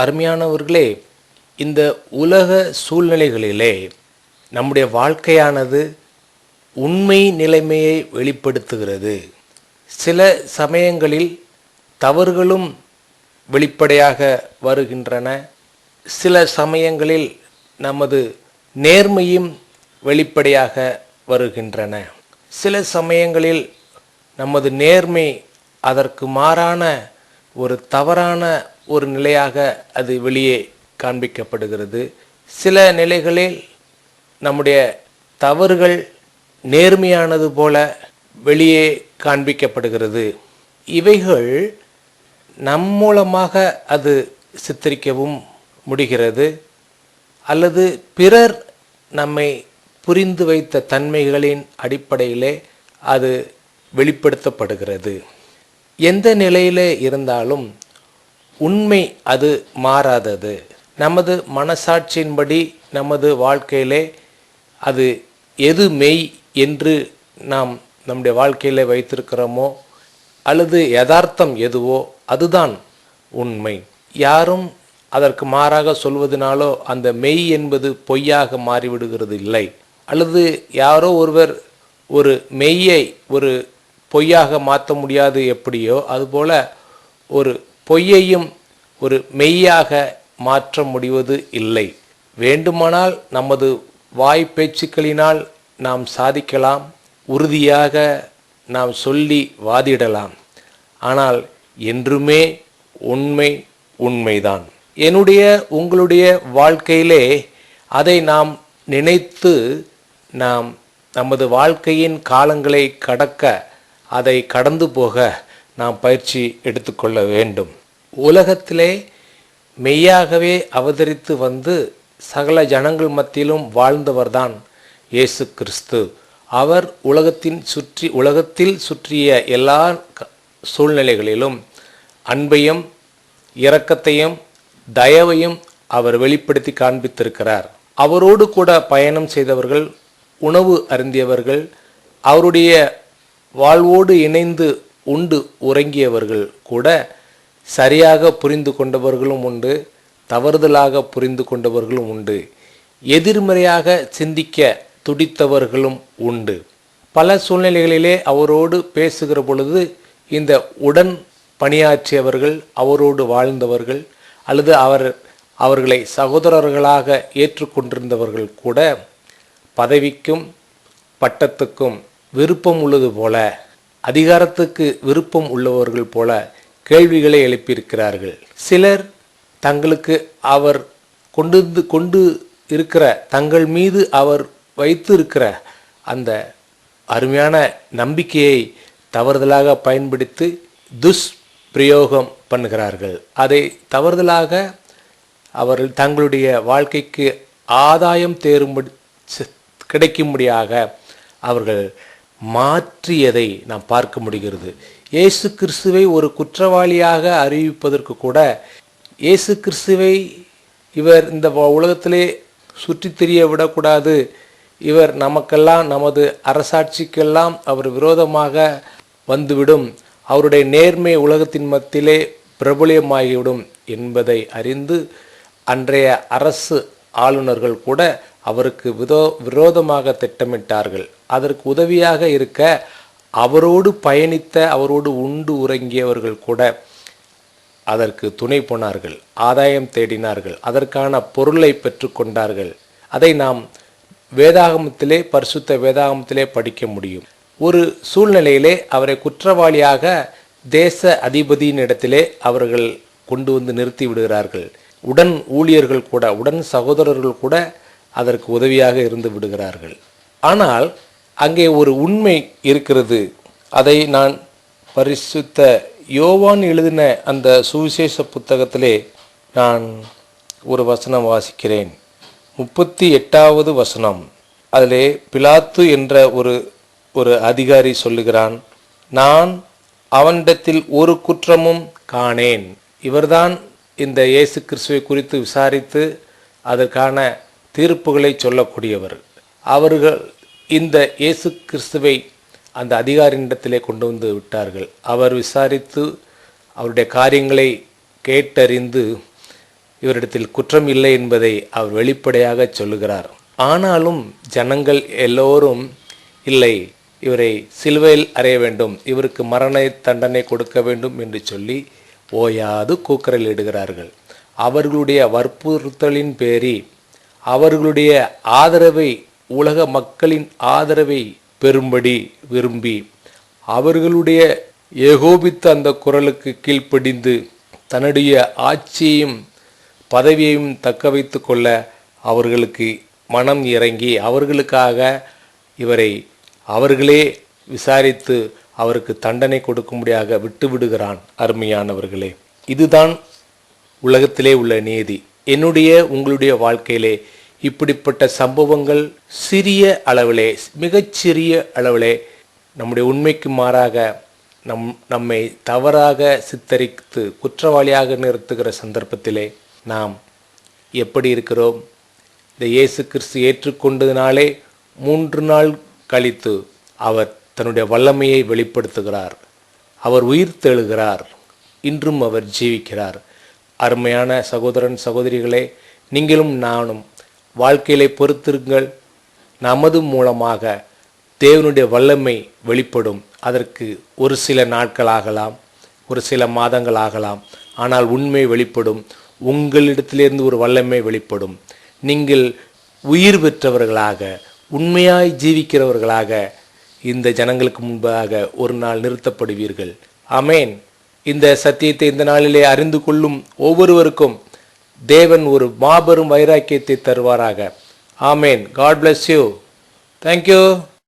அருமையானவர்களே இந்த உலக சூழ்நிலைகளிலே நம்முடைய வாழ்க்கையானது உண்மை நிலைமையை வெளிப்படுத்துகிறது. சில சமயங்களில் தவறுகளும் வெளிப்படையாக வருகின்றன. சில சமயங்களில் நமது நேர்மையும் வெளிப்படையாக வருகின்றன. சில சமயங்களில் நமது நேர்மை அதற்கு மாறான ஒரு தவறான ஒரு நிலையாக அது வெளியே காண்பிக்கப்படுகிறது. சில நிலைகளில் நம்முடைய தவறுகள் நேர்மையானது போல வெளியே காண்பிக்கப்படுகிறது. இவைகள் நம் மூலமாக அது சித்தரிக்கவும் முடிகிறது. அல்லது பிறர் நம்மை புரிந்து வைத்த தன்மைகளின் அடிப்படையிலே அது வெளிப்படுத்தப்படுகிறது. எந்த நிலையிலே இருந்தாலும் உண்மை அது மாறாதது. நமது மனசாட்சியின்படி நமது வாழ்க்கையிலே அது எது மெய் என்று நாம் நம்முடைய வாழ்க்கையிலே வைத்திருக்கிறோமோ அல்லது யதார்த்தம் எதுவோ அதுதான் உண்மை. யாரும் அதற்கு மாறாக சொல்வதனாலோ அந்த மெய் என்பது பொய்யாக மாறிவிடுகிறது இல்லை அல்லது யாரோ ஒருவர் ஒரு மெய்யை ஒரு பொய்யாக மாற்ற முடியாது எப்படியோ அதுபோல ஒரு பொய்யையும் ஒரு மெய்யாக மாற்ற முடிவது இல்லை. வேண்டுமானால் நமது வாய் பேச்சுக்களினால் நாம் சாதிக்கலாம் உறுதியாக நாம் சொல்லி வாதிடலாம். ஆனால் என்றுமே உண்மை உண்மைதான். என்னுடைய உங்களுடைய வாழ்க்கையிலே அதை நாம் நினைத்து நாம் நமது வாழ்க்கையின் காலங்களை கடக்க அதை கடந்து போக நாம் பயிற்சி எடுத்துக்கொள்ள வேண்டும். உலகத்திலே மெய்யாகவே அவதரித்து வந்து சகல ஜனங்கள் மத்தியிலும் வாழ்ந்தவர்தான் இயேசு கிறிஸ்து. அவர் உலகத்தின் சுற்றி உலகத்தில் சுற்றிய எல்லா க- சூழ்நிலைகளிலும் அன்பையும் இரக்கத்தையும் தயவையும் அவர் வெளிப்படுத்தி காண்பித்திருக்கிறார். அவரோடு கூட பயணம் செய்தவர்கள் உணவு அருந்தியவர்கள் அவருடைய வாழ்வோடு இணைந்து உண்டு உறங்கியவர்கள் கூட சரியாக புரிந்து கொண்டவர்களும் உண்டு தவறுதலாக புரிந்து கொண்டவர்களும் உண்டு எதிர்மறையாக சிந்திக்க துடித்தவர்களும் உண்டு. பல சூழ்நிலைகளிலே அவரோடு பேசுகிற பொழுது இந்த உடன் பணியாற்றியவர்கள் அவரோடு வாழ்ந்தவர்கள் அல்லது அவர் அவர்களை சகோதரர்களாக ஏற்றுக்கொண்டிருந்தவர்கள் கூட பதவிக்கும் பட்டத்துக்கும் விருப்பம் உள்ளது போல அதிகாரத்துக்கு விருப்பம் உள்ளவர்கள் போல கேள்விகளை எழுப்பியிருக்கிறார்கள். சிலர் தங்களுக்கு அவர் கொண்டு கொண்டு இருக்கிற தங்கள் மீது அவர் வைத்து இருக்கிற அந்த அருமையான நம்பிக்கையை தவறுதலாக பயன்படுத்தி துஷ்பிரயோகம் பண்ணுகிறார்கள். அதை தவறுதலாக அவர்கள் தங்களுடைய வாழ்க்கைக்கு ஆதாயம் தேரும்படி கிடைக்கும்படியாக அவர்கள் மாற்றியதை நாம் பார்க்க முடிகிறது. இயேசு கிறிஸ்துவை ஒரு குற்றவாளியாக அறிவிப்பதற்கு கூட இயேசு கிறிஸ்துவை இவர் இந்த உலகத்திலே சுற்றித் திரிய விடக்கூடாது. இவர் நமக்கெல்லாம் நமது அரசாட்சிக்கெல்லாம் அவர் விரோதமாக வந்துவிடும். அவருடைய நேர்மை உலகத்தின் மத்தியிலே பிரபலியமாகிவிடும் என்பதை அறிந்து அன்றைய அரசு ஆளுநர்கள் கூட அவருக்கு விதோ விரோதமாக திட்டமிட்டார்கள். அதற்கு உதவியாக இருக்க அவரோடு பயணித்த அவரோடு உண்டு உறங்கியவர்கள் கூட அதற்கு துணை போனார்கள் ஆதாயம் தேடினார்கள் அதற்கான பொருளை பெற்றுக்கொண்டார்கள் அதை நாம் வேதாகமத்திலே பரிசுத்த வேதாகமத்திலே படிக்க முடியும். ஒரு சூழ்நிலையிலே அவரை குற்றவாளியாக தேச அதிபதியின் இடத்திலே அவர்கள் கொண்டு வந்து நிறுத்தி விடுகிறார்கள். உடன் ஊழியர்கள் கூட உடன் சகோதரர்கள் கூட அதற்கு உதவியாக இருந்து விடுகிறார்கள். ஆனால் அங்கே ஒரு உண்மை இருக்கிறது. அதை நான் பரிசுத்த யோவான் எழுதின அந்த சுவிசேஷ புத்தகத்திலே நான் ஒரு வசனம் வாசிக்கிறேன். முப்பத்தி எட்டாவது வசனம். அதிலே பிலாத்து என்ற ஒரு ஒரு அதிகாரி சொல்லுகிறான் நான் அவனிடத்தில் ஒரு குற்றமும் காணேன். இவர்தான் இந்த இயேசு கிறிஸ்துவை குறித்து விசாரித்து அதற்கான தீர்ப்புகளை சொல்லக்கூடியவர். அவர்கள் இந்த இயேசு கிறிஸ்துவை அந்த அதிகாரியிடத்திலே கொண்டு வந்து விட்டார்கள். அவர் விசாரித்து அவருடைய காரியங்களை கேட்டறிந்து இவரிடத்தில் குற்றம் இல்லை என்பதை அவர் வெளிப்படையாக சொல்லுகிறார். ஆனாலும் ஜனங்கள் எல்லோரும் இல்லை இவரை சிலுவையில் அறைய வேண்டும் இவருக்கு மரண தண்டனை கொடுக்க வேண்டும் என்று சொல்லி ஓயாது கூக்குரல் இடுகிறார்கள். அவர்களுடைய வற்புறுத்தலின் பேரி அவர்களுடைய ஆதரவை உலக மக்களின் ஆதரவை பெறும்படி விரும்பி அவர்களுடைய ஏகோபித்த அந்த குரலுக்கு கீழ்ப்படிந்து தன்னுடைய ஆட்சியையும் பதவியையும் தக்க வைத்து கொள்ள அவர்களுக்கு மனம் இறங்கி அவர்களுக்காக இவரை அவர்களே விசாரித்து அவருக்கு தண்டனை கொடுக்கும்படியாக விட்டு விடுகிறான் அருமையானவர்களே. இதுதான் உலகத்திலே உள்ள நீதி. என்னுடைய உங்களுடைய வாழ்க்கையிலே இப்படிப்பட்ட சம்பவங்கள் சிறிய அளவிலே மிகச்சிறிய அளவிலே நம்முடைய உண்மைக்கு மாறாக நம் நம்மை தவறாக சித்தரித்து குற்றவாளியாக நிறுத்துகிற சந்தர்ப்பத்திலே நாம் எப்படி இருக்கிறோம்? இந்த இயேசு கிறிஸ்து ஏற்றுக்கொண்டதினாலே மூன்று நாள் கழித்து அவர் தன்னுடைய வல்லமையை வெளிப்படுத்துகிறார். அவர் உயிர் தெழுகிறார் இன்றும் அவர் ஜீவிக்கிறார். அருமையான சகோதரன் சகோதரிகளே நீங்களும் நானும் வாழ்க்கையிலே பொறுத்திருங்கள். நமது மூலமாக தேவனுடைய வல்லமை வெளிப்படும். அதற்கு ஒரு சில நாட்கள் ஆகலாம் ஒரு சில மாதங்கள் ஆகலாம். ஆனால் உண்மை வெளிப்படும். உங்களிடத்திலிருந்து ஒரு வல்லமை வெளிப்படும். நீங்கள் உயிர் பெற்றவர்களாக உண்மையாய் ஜீவிக்கிறவர்களாக இந்த ஜனங்களுக்கு முன்பாக ஒரு நாள் நிறுத்தப்படுவீர்கள். அமேன் இந்த சத்தியத்தை இந்த நாளிலே அறிந்து கொள்ளும் ஒவ்வொருவருக்கும் தேவன் ஒரு மாபெரும் வைராக்கியத்தை தருவாராக. ஆமேன். God bless you thank you